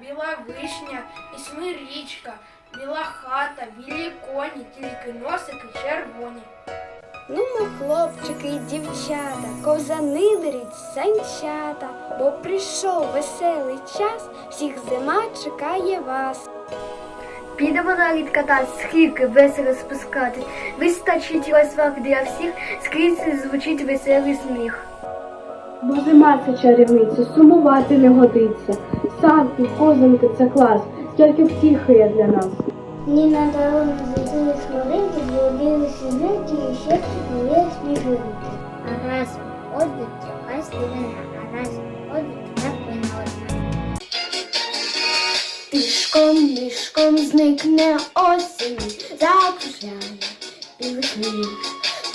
біла вишня і смирічка, біла хата, білі коні, тільки носики червоні. Ну, ми, хлопчики і дівчата, ковзани беріть санчата, бо прийшов веселий час, всіх зима чекає вас. Підемо на лід кататись, скільки весело спускати. Вистачить розваг для всіх, скрізь звучить веселий сміх. Бо зима це чарівниця, сумувати не годиться. Санки, козанки це клас, тільки втіхи є для нас. Ні на дорогу зайшли хмаринки, зробили сізники і ще були сніжинки. А раз ходить, хай слідина, а раз ходить, так вона одна. Тишком, зникне осінь, закружляє білий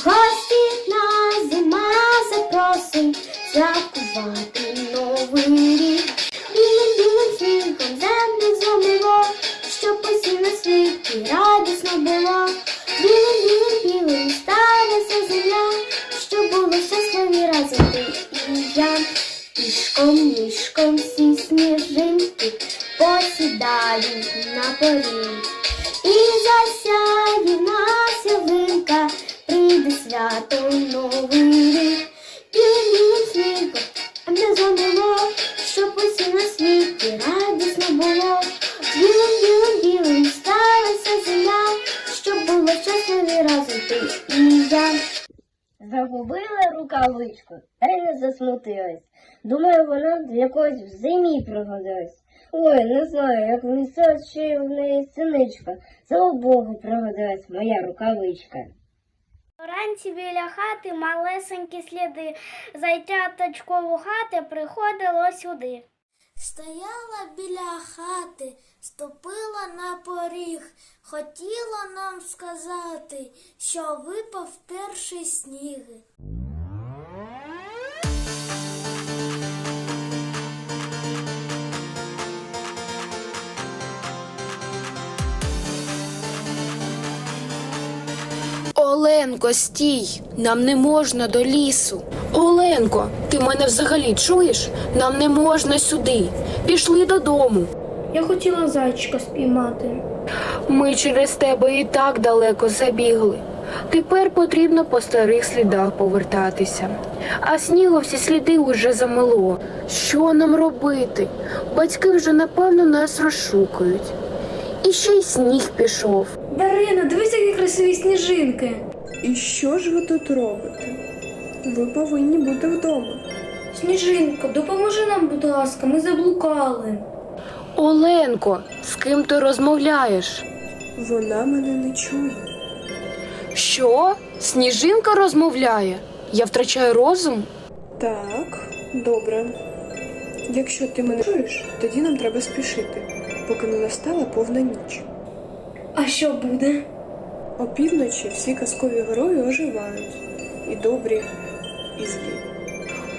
Гості на зима запросить святкувати новий я. Загубила рукавичку та й не засмутилась. Думаю, вона в якоїсь в зимі пригодилась. Ой, не знаю, як внесла ще в неї синичка. Слава Богу, пригодилась моя рукавичка. Вранці біля хати малесенькі сліди. Зайчаточко у хати приходило сюди. Стояла біля хати, ступила на поріг, хотіла нам сказати, що випав перший сніг. Оленко, стій! Нам не можна до лісу. Оленко, ти мене взагалі чуєш? Нам не можна сюди. Пішли додому. Я хотіла зайчика спіймати. Ми через тебе і так далеко забігли. Тепер потрібно по старих слідах повертатися. А снігу всі сліди уже замело. Що нам робити? Батьки вже напевно нас розшукають. І ще й сніг пішов. Дарина, дивись, які красиві сніжинки. І що ж ви тут робите? Ви повинні бути вдома. Сніжинко, допоможи нам, будь ласка, ми заблукали. Оленко, з ким ти розмовляєш? Вона мене не чує. Що? Сніжинка розмовляє? Я втрачаю розум? Так, добре. Якщо ти мене чуєш, тоді нам треба спішити, поки не настала повна ніч. А що буде? Опівночі всі казкові герої оживають. І добрі, і злі.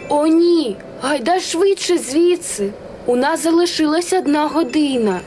О, ні, гайда швидше звідси. У нас залишилась одна година.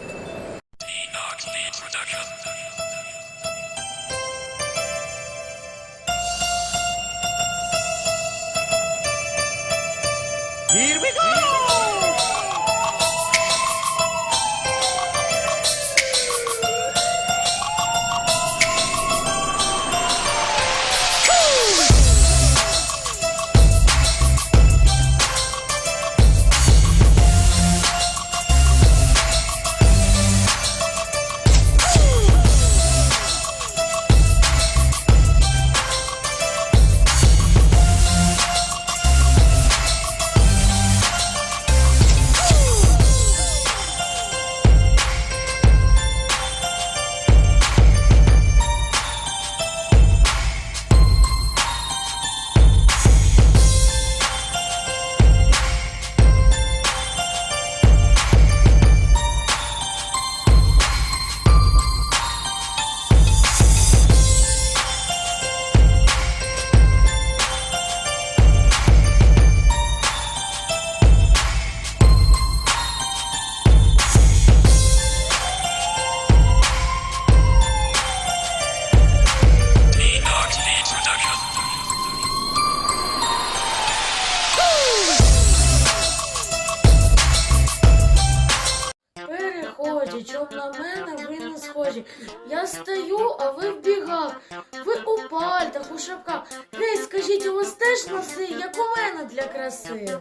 Переході, чом на мене ви не схожі. Я стою, а ви в бігах. Ви у пальтах, у шапках. Гей, скажіть, у вас теж носи, як у мене для краси.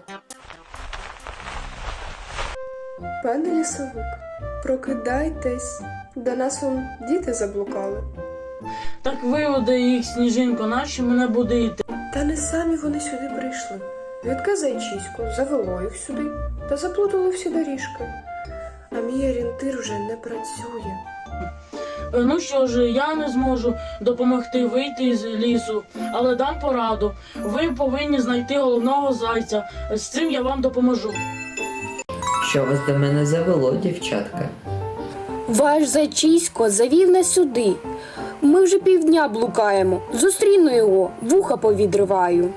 Пане лісовик, прокидайтесь. До нас он діти заблукали. Так виведе їх, сніжинко, нащо мене будити? Та не самі вони сюди прийшли. Відка зайчисько завело їх сюди та заплутало всі доріжки. А мій орієнтир вже не працює. Е, Ну що ж, я не зможу допомогти вийти з лісу, але дам пораду. Ви повинні знайти головного зайця. З цим я вам допоможу. Що вас до мене завело, дівчатка? Ваш зайчисько завів нас сюди. Ми вже півдня блукаємо. Зустріну його, вуха повідриваю.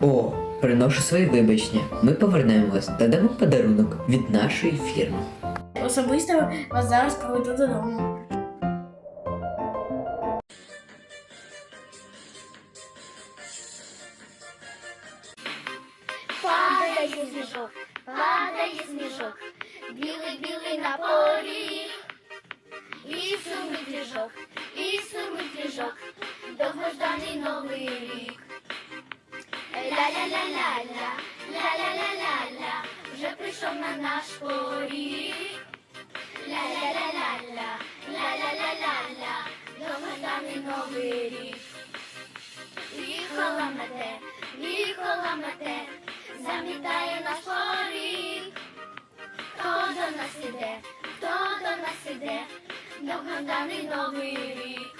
О, приношу свої вибачення. Ми повернемо вас та дамо подарунок від нашої фірми. Особисто вас зараз проведу додому. Падає сніжок, падає сніжок, білий білий на поріг. І сумить ліжок, і сумить ліжок, довгожданий новий рік. Ля-ля-ля-ля-ля, ля-ля-ля-ля-ля, вже прийшов на наш поріг. Ля-ля-ля-ля-ля, ля-ля-ля-ля-ля, довгожданий новий рік. Віхола мете, замітає наш поріг. Хто до нас іде, хто до нас іде, довгоданий новий рік.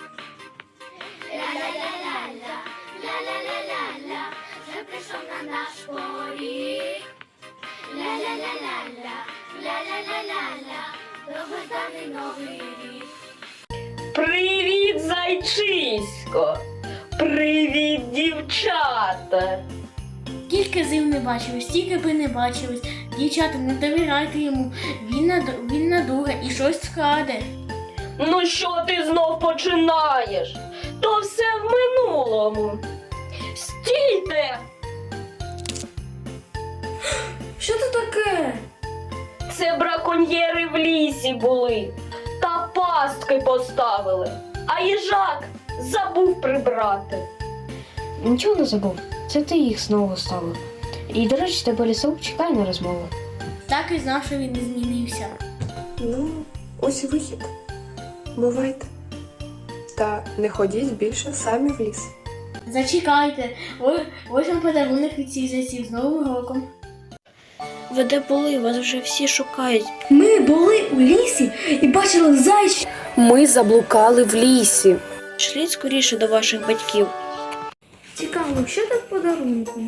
Ля-ля-ля-ля-ля, ля-ля-ля-ля-ля, вже прийшов на наш поріг. Ля-ля-ля-ля-ля, ля-ля-ля-ля-ля, довгоданий новий рік. Привіт, зайчисько! Привіт, дівчата! Скільки зим не бачились, стільки би не бачились. Дівчата, не довіряйте йому. Він наду- він надуге і щось скраде. Ну що ти знов починаєш? То все в минулому. Стійте! Що це таке? Це браконьєри в лісі були та пастки поставили. А їжак забув прибрати. Нічого не забув. Це ти їх знову ставив. І, до речі, тебе лісок чекає на розмову. Так і знав, що він не змінився. Ну, ось і вихід. Бувайте. Та не ходіть більше самі в ліс. Зачекайте, ось, ось вам подарунок від цих зайців з Новим роком. Ви де були? Вас вже всі шукають. Ми були у лісі і бачили зайчика. Ми заблукали в лісі. Шліть скоріше до ваших батьків. Цікаво, що тут подарунку?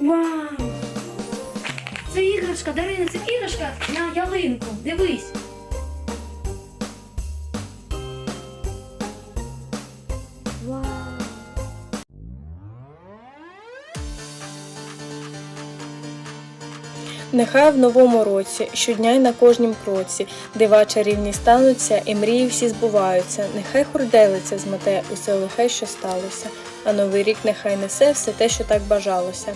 Вау! Це іграшка Дарина, це іграшка на ялинку. Дивись. Нехай в новому році, щодня й на кожнім кроці, дива чарівні стануться, і мрії всі збуваються. Нехай хурделиця змете усе лихе, що сталося, а новий рік нехай несе все те, що так бажалося.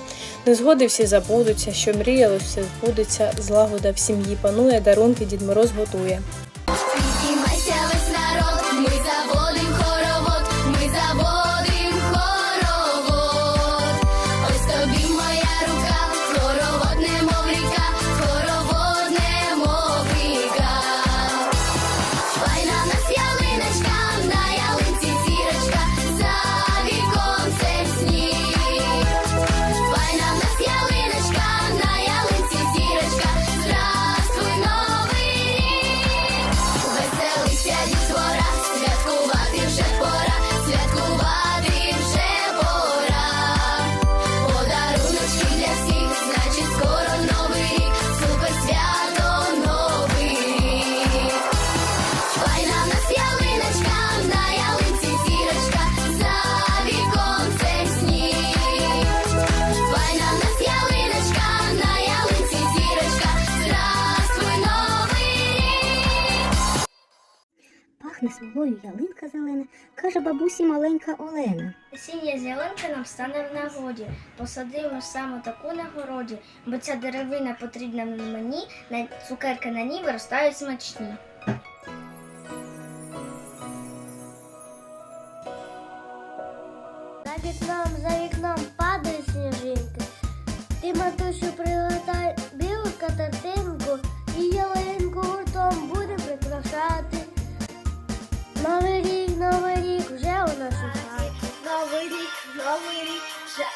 Незгоди всі забудуться, що мріялось, все збудеться, злагода в сім'ї панує, дарунки Дід Мороз готує. Ялинка каже бабусі маленька Олена. Осіння зеленка нам стане в нагоді. Посадимо саме таку на городі, бо ця деревина потрібна мені, на цукерки на ній виростають смачні.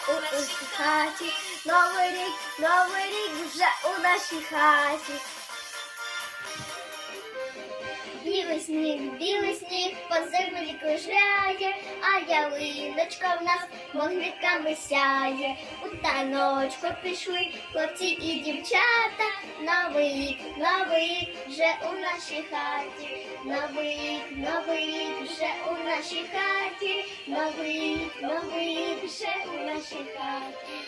У нашій хаті. Новий рік, новий рік вже у нашій хаті. Білий сніг, білий сніг по землі кружляє, а ялиночка в нас вогниками сяє. У таночку пішли хлопці і дівчата. Новий новий вже у нашій хаті. Новий новий вже у нашій хаті. Новий рік, новий вже у нашій хаті.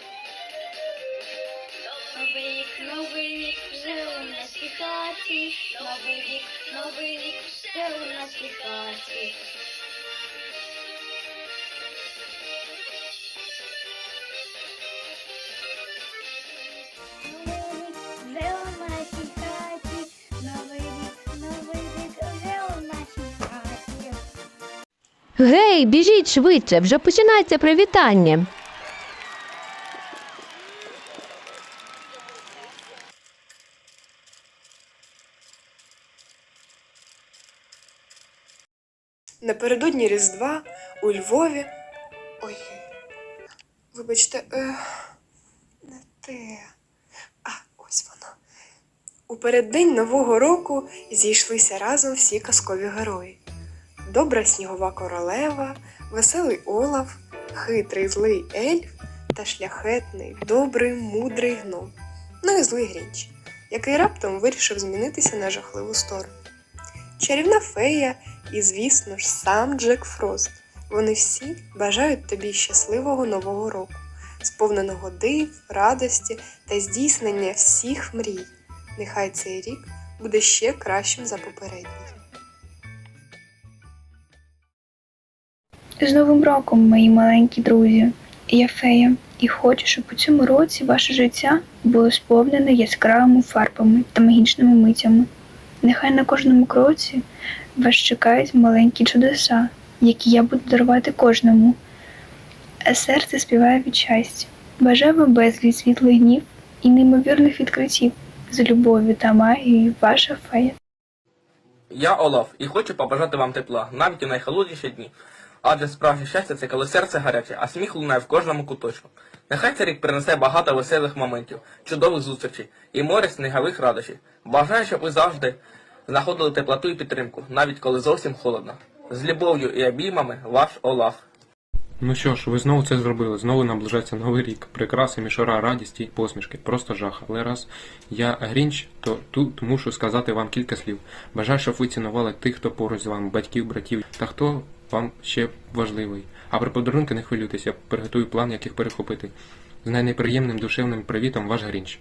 Новий рік, новий рік вже у нашій хаті. Новий рік, новий рік вже у нашій хаті. Новий рік. Новий рік, вже у нашій хаті. Гей, біжіть швидше, вже починається привітання. Напередодні Різдва у Львові. Ой, вибачте, е, не те. А, ось воно. У переддень Нового року зійшлися разом всі казкові герої. Добра снігова королева, веселий Олаф, хитрий злий ельф та шляхетний, добрий, мудрий гном. Ну і злий Грінч, який раптом вирішив змінитися на жахливу сторону. Чарівна фея і, звісно ж, сам Джек Фрост. Вони всі бажають тобі щасливого нового року, сповненого див, радості та здійснення всіх мрій. Нехай цей рік буде ще кращим за попередній. З Новим роком, мої маленькі друзі! Я фея, і хочу, щоб у цьому році ваше життя було сповнене яскравими фарбами та магічними митями. Нехай на кожному кроці вас чекають маленькі чудеса, які я буду дарувати кожному. А серце співає від щастя. Бажаю вам безліч світлих днів і неймовірних відкриттів з любов'ю та магією ваша фея. Я Олаф і хочу побажати вам тепла, навіть у найхолодніші дні. Адже справжнє щастя це коли серце гаряче, а сміх лунає в кожному куточку. Нехай цей рік принесе багато веселих моментів, чудових зустрічей і море снігових радощів. Бажаю, щоб ви завжди знаходили теплоту і підтримку, навіть коли зовсім холодно. З любов'ю і обіймами ваш Олаф. Ну що ж, ви знову це зробили. Знову наближається новий рік. Прикраси, мішора, радість і посмішки. Просто жах. Але раз я грінч, то тут мушу сказати вам кілька слів. Бажаю, щоб ви цінували тих, хто поруч з вами, батьків, братів та хто вам ще важливий. А про подарунки не хвилюйтесь, я приготую план, як їх перехопити. З найнеприємним душевним привітом, ваш грінч.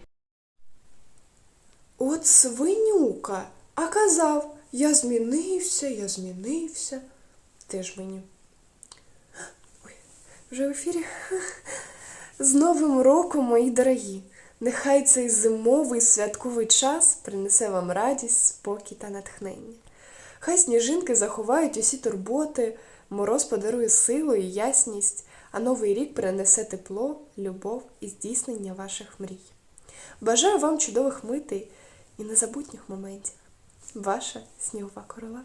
От свинюка, а казав, я змінився, я змінився. Теж мені. Ой, вже в ефірі. З Новим роком, мої дорогі! Нехай цей зимовий святковий час принесе вам радість, спокій та натхнення. Хай сніжинки заховають усі турботи, мороз подарує силу і ясність, а новий рік принесе тепло, любов і здійснення ваших мрій. Бажаю вам чудових митей і незабутніх моментів. Ваша снігова королева.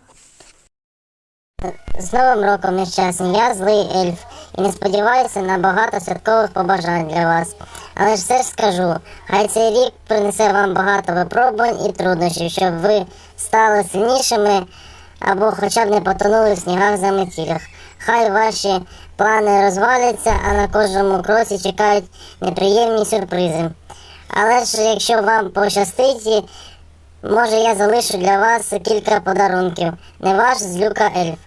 З Новим роком нещасні, я злий ельф і не сподіваюся на багато святкових побажань для вас. Але ж все ж скажу, хай цей рік принесе вам багато випробувань і труднощів, щоб ви стали сильнішими або хоча б не потонули в снігах заметілях. Хай ваші плани розваляться, а на кожному кроці чекають неприємні сюрпризи. Але ж якщо вам пощастить, може я залишу для вас кілька подарунків. Не ваш злюка ельф.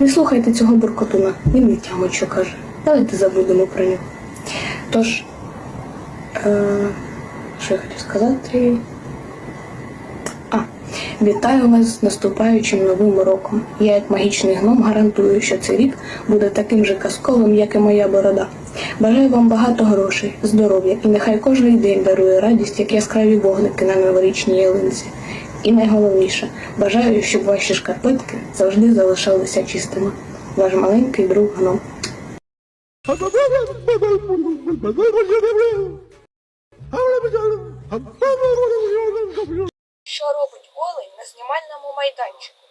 Не слухайте цього буркотуна, він не тямить, що каже. Давайте забудемо про нього. Тож, е, що я хотів сказати? А, вітаю вас з наступаючим новим роком. Я, як магічний гном, гарантую, що цей рік буде таким же казковим, як і моя борода. Бажаю вам багато грошей, здоров'я і нехай кожен день дарує радість, як яскраві вогники на новорічній ялинці. І найголовніше, бажаю, щоб ваші шкарпетки завжди залишалися чистими. Ваш маленький друг гном. Що робить олень на знімальному майданчику?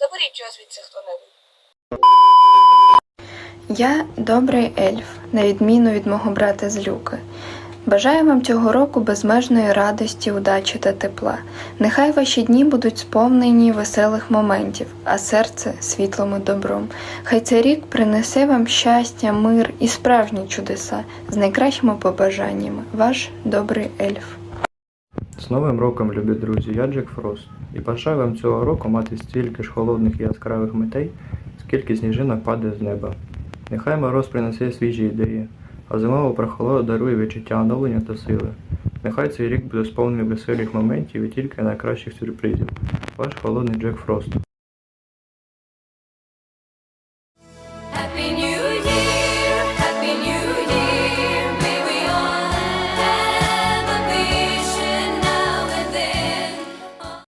Заберіть його звідси хто-небудь. Я добрий ельф, на відміну від мого брата Злюки. Бажаю вам цього року безмежної радості, удачі та тепла. Нехай ваші дні будуть сповнені веселих моментів, а серце світлом і добром. Хай цей рік принесе вам щастя, мир і справжні чудеса з найкращими побажаннями. Ваш добрий ельф. З Новим роком, любі друзі, я Джек Фрост. І бажаю вам цього року мати стільки ж холодних і яскравих митей, скільки сніжинок падає з неба. Нехай мороз принесе свіжі ідеї, а зимова прохолода дарує відчуття оновлення та сили. Нехай цей рік буде сповнений веселих моментів і тільки найкращих сюрпризів. Ваш холодний Джек Фрост.